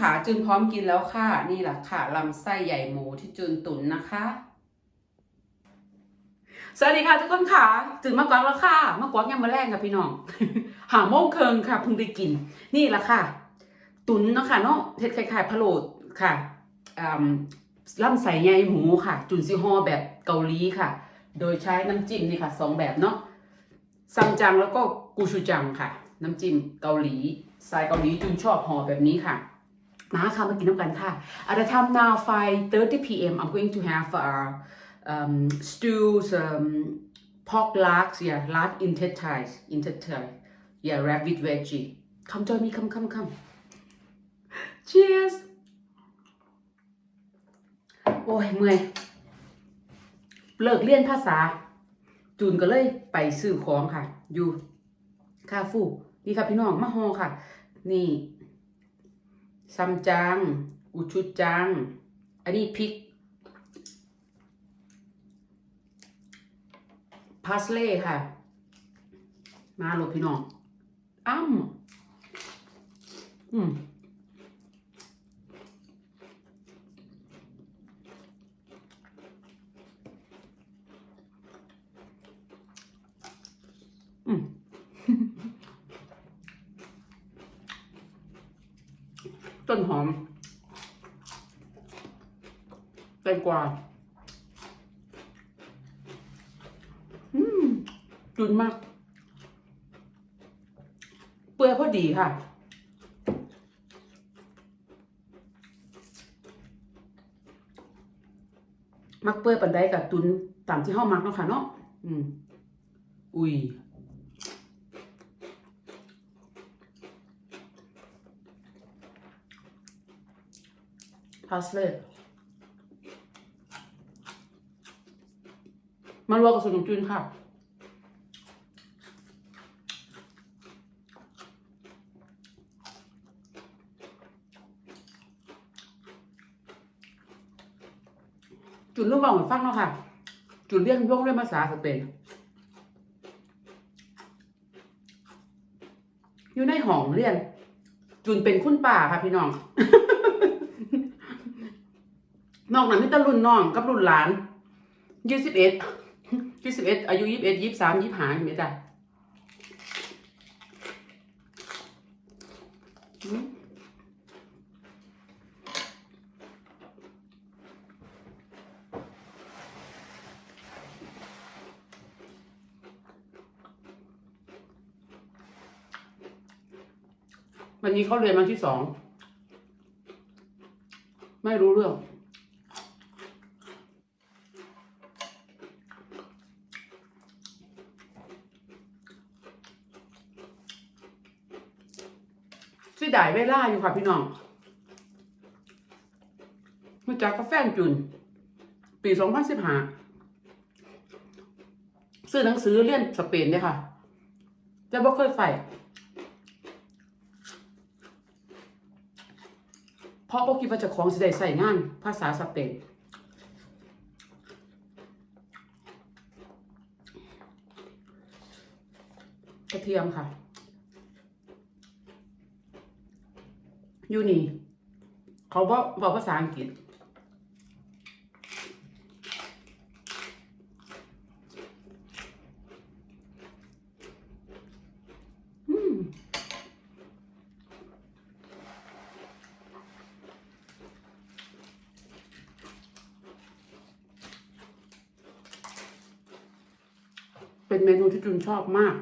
ขาจุนพร้อมกินแล้วค่ะ นี่แหละค่ะลำไส้ใหญ่หมูที่จุนตุ๋นนะคะ สวัสดีค่ะทุกคนค่ะจุนมากวางแล้วค่ะมากวางยังมาแรงค่ะพี่น้อง หาโมงเคิงค่ะเพิ่งได้กิน นี่แหละค่ะ ตุ๋นเนาะค่ะเนาะเทศคล้ายๆพะโล้ค่ะลำไส้ใหญ่หมูค่ะ จุนซีฮอแบบเกาหลีค่ะ โดยใช้น้ำจิ้มนี่ค่ะสองแบบเนาะซัมจังแล้วก็กูชูจังค่ะ น้ำจิ้มเกาหลีสไตล์เกาหลีจุนชอบห่อแบบนี้ค่ะ มาค่ะมากินน้ำกันค่ะ At the time now 5:30 p.m. I'm going to have uh, um, stews um, pork larks yeah lark intestines intestine yeah wrapped with veggie come join me come come come cheers โอ้ยเมื่อยเลิกเรียนภาษา จูนก็เลยไปซื้อของค่ะ อยู่คาฟูนี่ค่ะพี่น้องมะฮอค่ะ นี่ ซัมจัง อุชุจัง อันนี้พริกพาสเล่ค่ะ มาโหลพี่น้องอ้ำอืม อืม ต้นหอมแตงกวาอืมจุนมาก เปื่อยพอดีค่ะ มักเปื่อยปันไดกับตุนตามที่ห้ามักเนาะค่ะเนาะอืม อุ้ย พาสเล่มันรวมกับส่วนของจุนค่ะ จุนเรื่องบอกให้ฟังเนาะค่ะ จุนเรียนร่วงเรียนภาษาสเปนอยู่ในห้องเรียน จุนเป็นคุณป่าค่ะพี่น้อง นอกนั้นมีแต่รุ่นน้องกับรุ่นหลานยี่สิบเอ็ดยี่สิบเอ็ดอายุยี่สิบเอ็ดยี่สิบสามยี่สิบห้าเห็นไหมจ๊ะวันนี้เขาเรียนวันที่สอง ไม่รู้เรื่อง ได้เวลาอยู่ค่ะพี่น้องมาจากกาแฟนจุน ปีสองพันสิบห้าซื้อหนังสือเรียนสเปนเนี่ยค่ะ แต่บ่เคยใส่เพราะบ่คิดว่าจะของสิได้ใส่งาน ภาษาสเปนกระเทียมค่ะ อยู่นี่ เขาบอกบอกภาษาอังกฤษ เป็นเมนูที่จุนชอบมาก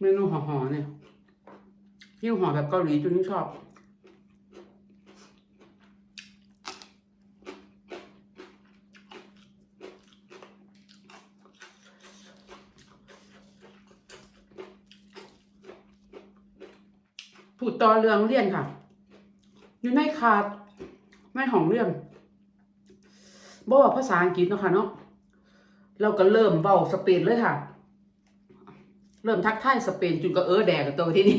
เมนูห่อๆเนี่ย ยิ่งห่อแบบเกาหลีจุนยิ่งชอบพูดต่อเรื่องเรียนค่ะ อยู่ในคาดในห้องเรียนบอกว่าภาษาอังกฤษเนาะค่ะเนาะเราก็เริ่มเบาสเปนเลยค่ะ เริ่มทักทายสเปนจุนก็เออแดกกับตัวที่นี่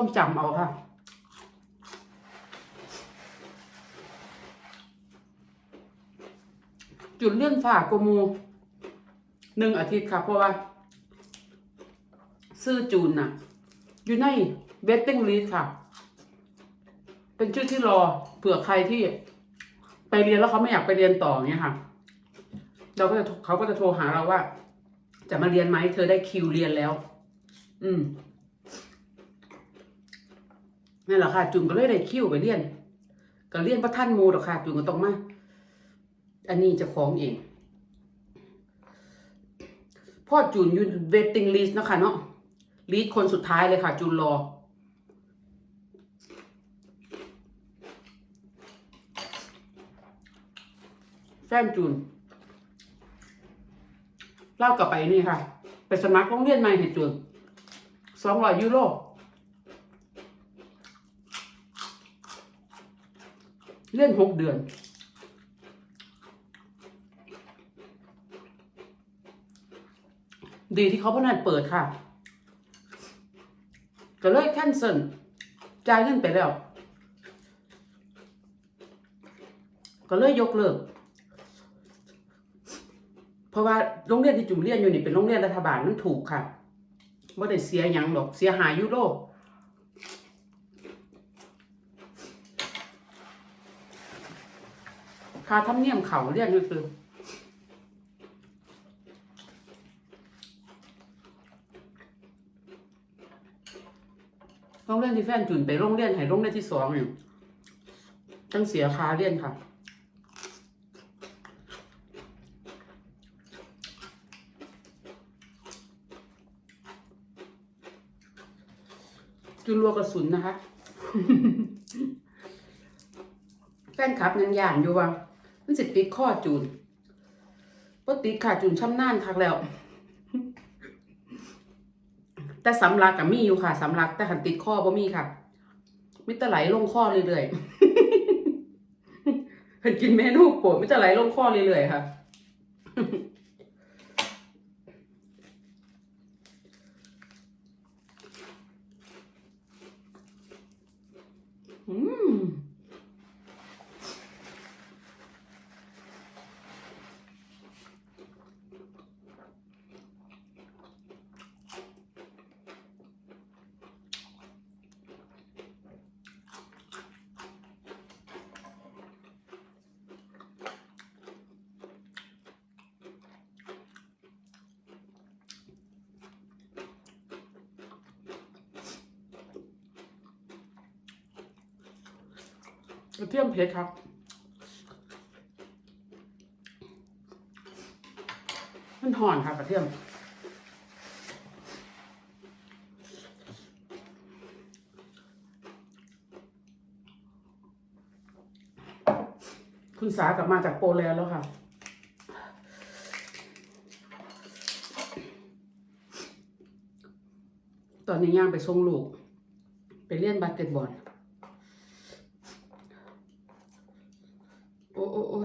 ้องจำเอาค่ะจุดเลื่อนฝ่ากมูหนึ่งอาทิตย์ค่ะ เพราะว่า ซื้อจูนน่ะ อยู่ในเวทติ้งลิสค่ะ เป็นชื่อที่รอเผื่อใครที่ไปเรียนแล้วเขาไม่อยากไปเรียนต่อเนี้ยค่ะ เราก็จะเขาก็จะโทรหาเราว่า จะมาเรียนไหมเธอได้คิวเรียนแล้ว อืม นั่แหละค่ะ จุนก็เลยได้คิวไปเรียนก็เรียนประท่านหมูดอกค่ะ จุนก็ต้องมา อันนี้จะฟ้องเอง พ่อจุนอยู่เวทติ้งลิสนะคะเนาะลิสคนสุดท้ายเลยค่ะ จุนรอแฟนจูนเล่ากลับไปนี่ค่ะ ไปสมัครโรงเรียนใหม่ให้จูนสองร้อยยูโร เรียนหกเดือน ดีที่เขาพนันเปิดค่ะ ก็เลยแคนเซิลจ่ายเงินไปแล้ว ก็เลยยกเลิก เพราะว่าโรงเรียนที่จุ๋มเรียนอยู่นี่เป็นโรงเรียนรัฐบาลมันถูกค่ะว่ได้เสียหยังดอกเสียหายยูโร ค่าธรรมเนียมเขาเรียนก็คือโรงเรียนที่แฟนจุนไปโรงเรียนให้โรงเรียนที่สองเนี่ยจังเสียค่าเรียนค่ะจุนรัวกระสุนนะคะ แฟนคลับยังย่านอยู่ว่า มันสิติดข้อจูนปติดค่ะจูนช่ำน่านคักแล้ว แต่สำลักกับมีอยู่ค่ะสำลักแต่หันติดข้อบ่มีค่ะ มิตรไหลลงข้อเรื่อยๆหันกินเมนูโปรดมิตรไหลลงข้อเรื่อยๆค่ะ อืม กระเทียมเผ็ดครับ มันห่อนค่ะกระเทียมคุณสากลับมาจากโปแลนด์แล้วค่ะ ตอนนี้ย่างไปส่งลูก ไปเล่นบาสเกตบอล โอ้โอ้โอ้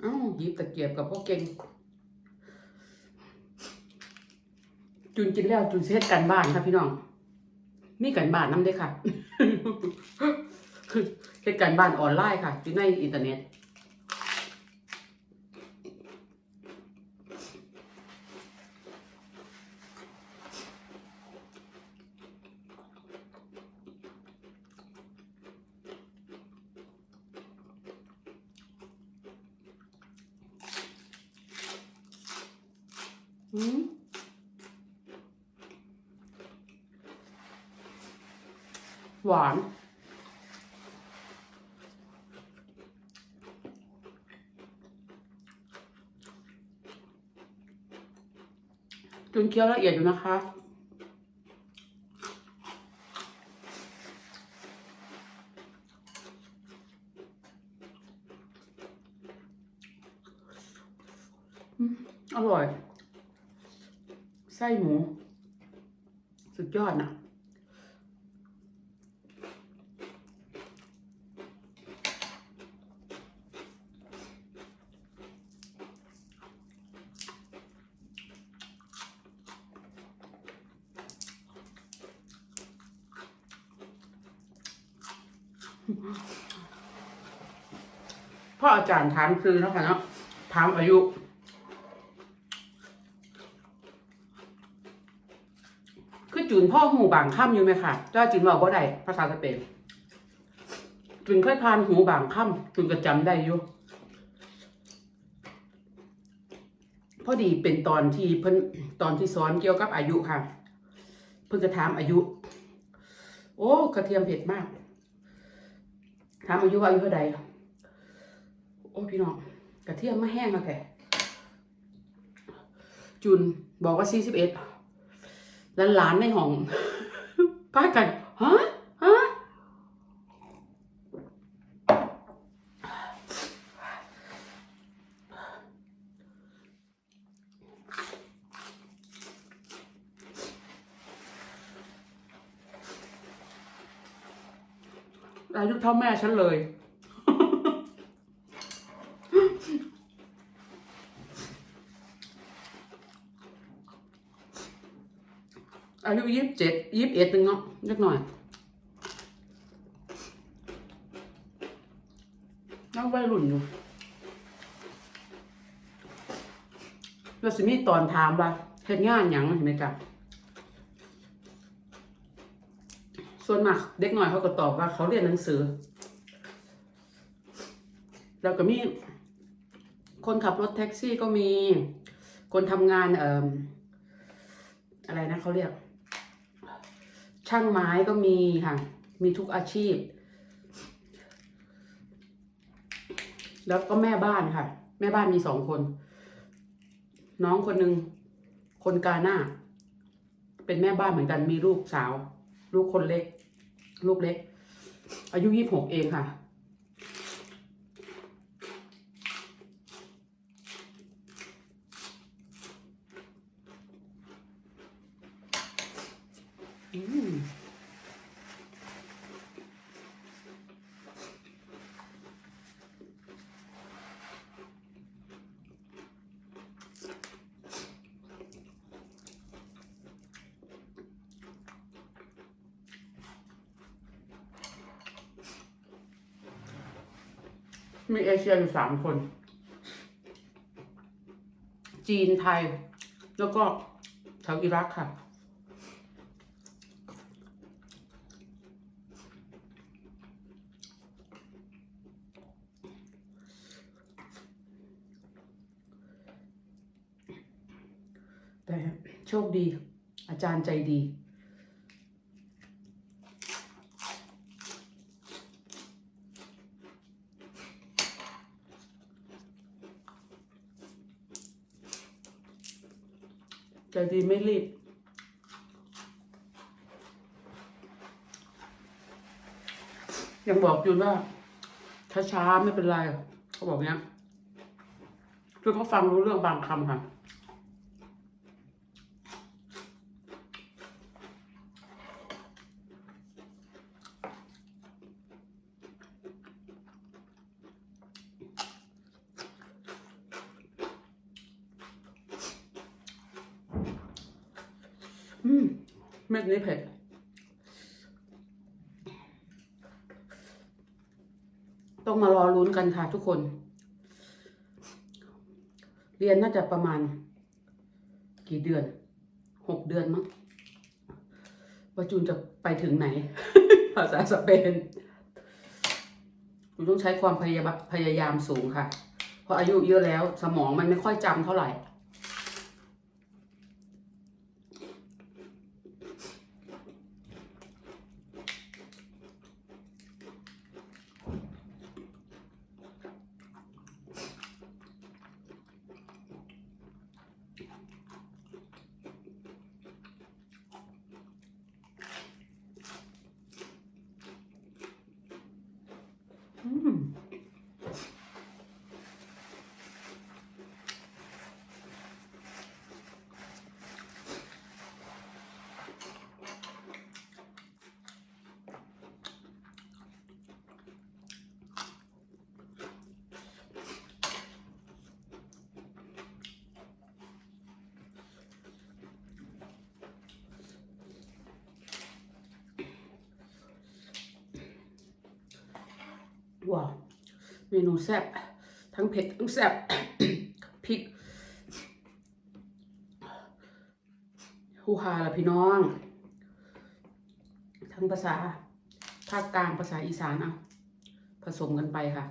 เอ้าหยิบตะเกียบกับพ่อเก่งจุนกินแล้วจุนสิเฮ็ดกันบ้านค่ะพี่น้องมีกันบ้านนำได้อค่ะเฮ็ดกันบ้านออนไลน์ค่ะอยู่ในอินเทอร์เน็ต อืม หวาน จนเคี้ยวละเอียดอยู่นะคะอืมอร่อย ไส้หมู สุดยอดนะพ่ออา จารย์ถามซื้อแล้วค่ะเนาะถามอายุ คือจุนพ่อหูบางค่ำอยู่ไหมคะเจ้าจุนบอกว่าได้ภาษาสเปนจุนเคยพานหูบางค่ำจุนก็จำได้อยู่พอดีเป็นตอนที่เพิ่นตอนที่สอนเกี่ยวกับอายุค่ะ เพิ่นจะถามอายุ โอ้ กระเทียมเผ็ดมากถามอายุว่าอายุเท่าใด โอ้พี่น้องกระเทียมมาแห้งแล้วแกจุนบอกว่าสี่สิบเอ็ดล้วหลานในห้องพากันฮะฮะอายุเท่าแม่ฉันเลย อายุยี่สิบเจ็ดยี่สิบเอ็ดนึงเนาะเล็กหน่อยยังวัยรุ่นอยู่แล้วสิมีตอนถามว่าเฮ็ดงานหยังเห็นไหมจ๊ะส่วนมากเด็กหน่อยเขาก็ตอบว่าเขาเรียนหนังสือ แล้วก็มี คนขับรถแท็กซี่ก็มี คนทำงานเอ่ออะไรนะเขาเรียก ช่างไม้ก็มีค่ะ มีทุกอาชีพ แล้วก็แม่บ้านค่ะ แม่บ้านมีสองคน น้องคนหนึ่งคนกาหน้า เป็นแม่บ้านเหมือนกันมีลูกสาว ลูกคนเล็ก ลูกเล็ก อายุยี่สิบหกเองค่ะ อืม มีเอเชียอยู่สามคน จีนไทย แล้วก็ชาวอิรักค่ะ แต่โชคดี อาจารย์ใจดี ใจดีไม่รีบ ยังบอกจูนว่าช้าๆไม่เป็นไร เขาบอกเนี้ยคือเขาฟังรู้เรื่องบางคำค่ะ อืมเม็ดนี้เผ็ดต้องมารอลุ้นกันค่ะทุกคน เรียนน่าจะประมาณ กี่เดือน หกเดือนมั้งว่าจูนจะไปถึงไหน ภาษาสเปนจูนต้องใช้ความพยายามพยายามสูงค่ะ เพราะอายุเยอะแล้ว สมองมันไม่ค่อยจำเท่าไหร่ อื ว้าเมนูแซ่บทั้งเผ็ดทั้งแซ่บพริกฮูฮาละพี่น้อง ทั้งภาษาภาคกลางภาษาอีสานเอาผสมกันไปค่ะ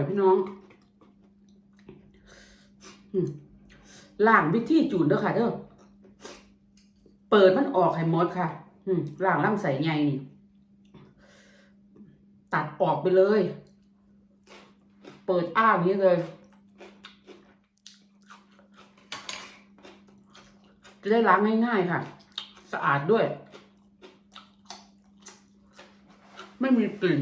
อยพี่น้องล่างวิธีจูนเด้อค่ะเด้อเปิดมันออกให้หมดค่ะล่างล่ำใส่ไงนี่ตัดออกไปเลย เปิดอ้าอย่างนี้เลย จะได้ล้างง่ายๆค่ะ สะอาดด้วย ไม่มีกลิ่น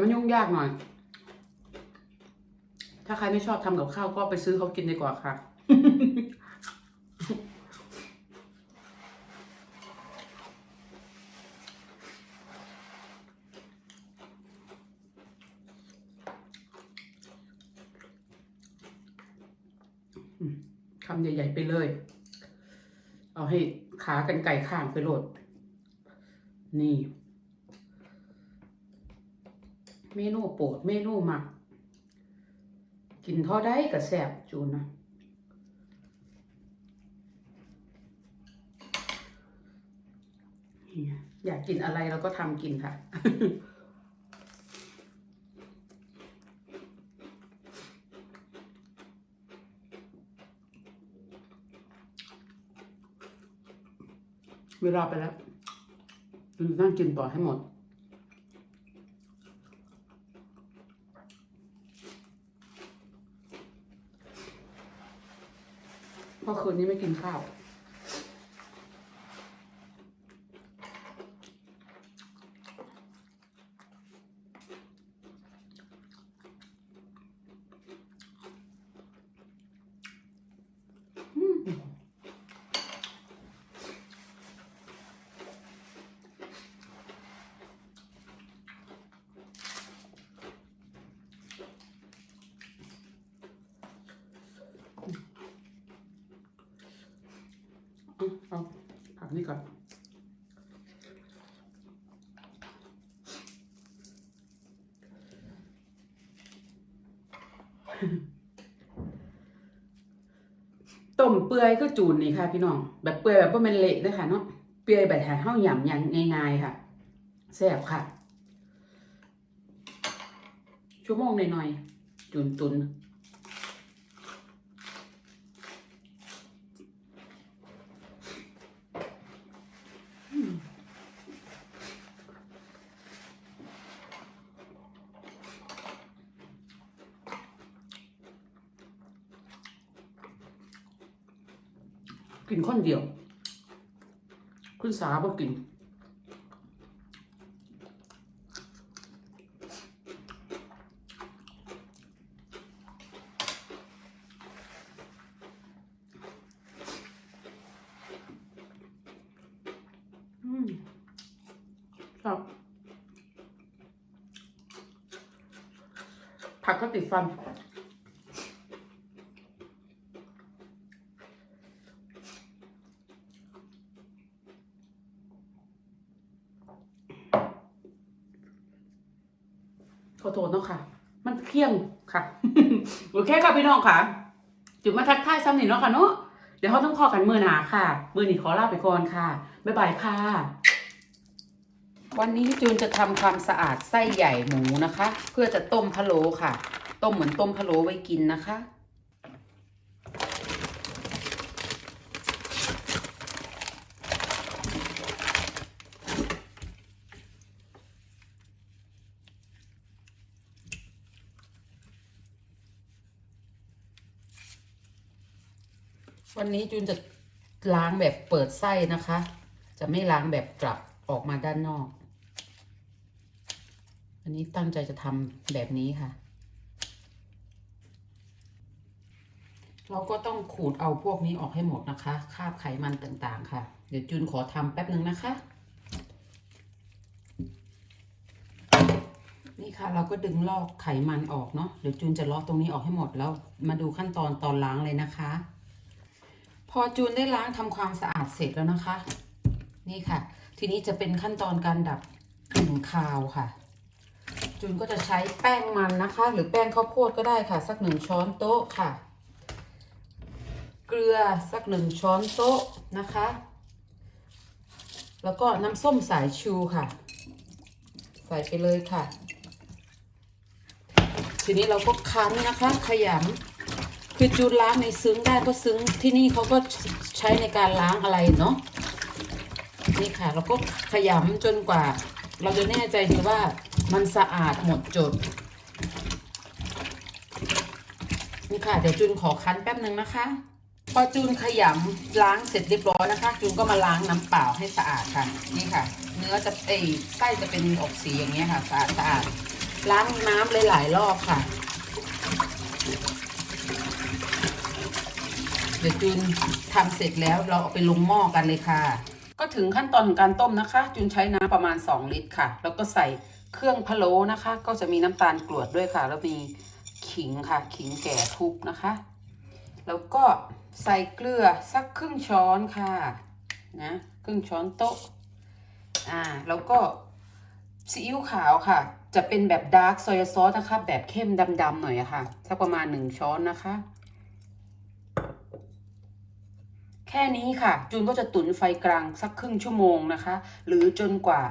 มันยุ่งยากหน่อย ถ้าใครไม่ชอบทำกับข้าวก็ไปซื้อเขากินดีกว่าค่ะ คำใหญ่ ๆ ไปเลย เอาให้ขากันไก่ข้างไปโหลด นี่ เมนูโปรดเมนูมัก กินท่าได้กับแสบจูนนะอยากกินอะไรเราก็ทำกินค่ะเวลาไปแล้วจูนั่งกินต่อให้หมด เพราะ คนนี้ไม่กินข้าว อืม เอาผักนี่ก่อนต้มเปื่อยก็จูนนี่ค่ะ พี่น้อง แบบเปื่อยแบบว่ามันเละเลยค่ะเนาะเปื่อยแบบหาข้าวหยำยังง่ายๆค่ะแซ่บค่ะ ชั่วโมงหน่อยๆจุนตุน กินคนเดียว คุณสาบ่กิน อืมครับผักก็ติดฟัน ขอโทษ เนาะค่ะ มันเคี่ยงค่ะ โอเคค่ะพี่น้องค่ะ จุดมาทักทายซ้ำหนิเนาะค่ะเนาะ เดี๋ยวเขาต้องขอกันมือหนาค่ะ มือหนีขอลาไปก่อนค่ะ บ๊ายบายค่ะ วันนี้จูนจะทำความสะอาดไส้ใหญ่หมูนะคะ เพื่อจะต้มพะโล้ค่ะ ต้มเหมือนต้มพะโล้ไว้กินนะคะ วันนี้จูนจะล้างแบบเปิดไส้นะคะ จะไม่ล้างแบบกลับออกมาด้านนอก อันนี้ตั้งใจจะทำแบบนี้ค่ะ เราก็ต้องขูดเอาพวกนี้ออกให้หมดนะคะ คาบไขมันต่างๆ ค่ะ เดี๋ยวจูนขอทำแป๊บหนึ่งนะคะ นี่ค่ะเราก็ดึงลอกไขมันออกเนาะ เดี๋ยวจูนจะลอกตรงนี้ออกให้หมดแล้ว มาดูขั้นตอนตอนล้างเลยนะคะ พอจูนได้ล้างทำความสะอาดเสร็จแล้วนะคะ นี่ค่ะ ทีนี้จะเป็นขั้นตอนการดับกลิ่นคาวค่ะ จูนก็จะใช้แป้งมันนะคะ หรือแป้งข้าวโพดก็ได้ค่ะ สักหนึ่งช้อนโต๊ะค่ะ เกลือสักหนึ่งช้อนโต๊ะนะคะ แล้วก็น้ำส้มสายชูค่ะ ใส่ไปเลยค่ะ ทีนี้เราก็คั้นนะคะ ขยำ คือจูนล้างในซึ้งได้เพราะซึ้งที่นี่เขาก็ใช้ในการล้างอะไรเนาะนี่ค่ะ เราก็ขยำจนกว่า เราจะแน่ใจดีว่ามันสะอาดหมดจดนี่ค่ะ เดี๋ยวจูนขอคั้นแป๊บหนึ่งนะคะ พอจูนขยำล้างเสร็จเรียบร้อยนะคะ จูนก็มาล้างน้ำเปล่าให้สะอาดค่ะ นี่ค่ะ เนื้อจะเอยไส้จะเป็นออกสีอย่างเงี้ยค่ะ สะอาดสะอาดล้างน้ำเลยหลายรอบค่ะ เดี๋ยวจูนทำเสร็จแล้วเราเอาไปลงหม้อกันเลยค่ะ ก็ถึงขั้นตอนของการต้มนะคะ จูนใช้น้ำประมาณ 2 ลิตรค่ะ แล้วก็ใส่เครื่องพะโล้นะคะ ก็จะมีน้ำตาลกรวดด้วยค่ะ แล้วมีขิงค่ะ ขิงแก่ทุบนะคะ แล้วก็ใส่เกลือสักครึ่งช้อนค่ะนะครึ่งช้อนโต๊ะอ่าแล้วก็ซีอิ๊วขาวค่ะ จะเป็นแบบดาร์กซอยซอสนะคะ แบบเข้มดำๆหน่อยอะค่ะสักประมาณหนึ่งช้อนนะคะ แค่นี้ค่ะ จูนก็จะตุ๋นไฟกลางสักครึ่งชั่วโมงนะคะ หรือจนกว่า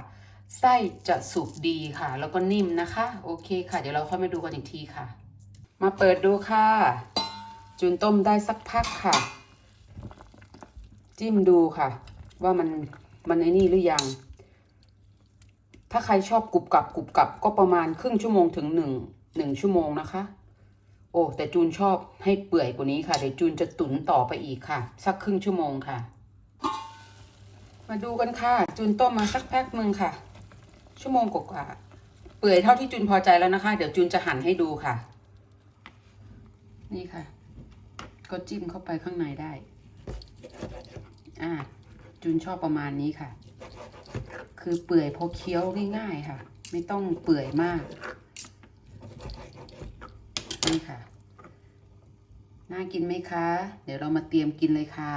ไส้จะสุกดีค่ะ แล้วก็นิ่มนะคะ โอเคค่ะ เดี๋ยวเราค่อยมาดูกันอีกทีค่ะ มาเปิดดูค่ะ จูนต้มได้สักพักค่ะ จิ้มดูค่ะ ว่ามันมันไอ้นี่หรือยัง ถ้าใครชอบกรุบกรับกรุบกรับก็ประมาณครึ่งชั่วโมงถึงหนึ่งหนึ่งชั่วโมงนะคะ โอ้แต่จูนชอบให้เปื่อยกว่านี้ค่ะ เดี๋ยวจูนจะตุ๋นต่อไปอีกค่ะ สักครึ่งชั่วโมงค่ะ มาดูกันค่ะ จูนต้มมาสักแป๊บหนึ่งค่ะ ชั่วโมงกว่าๆเปื่อยเท่าที่จูนพอใจแล้วนะคะ เดี๋ยวจูนจะหั่นให้ดูค่ะ นี่ค่ะ ก็จิ้มเข้าไปข้างในได้ อ่า จูนชอบประมาณนี้ค่ะ คือเปื่อยพอเคี้ยวง่ายๆค่ะ ไม่ต้องเปื่อยมาก นี่ค่ะ น่ากินไหมคะ เดี๋ยวเรามาเตรียมกินเลยค่ะ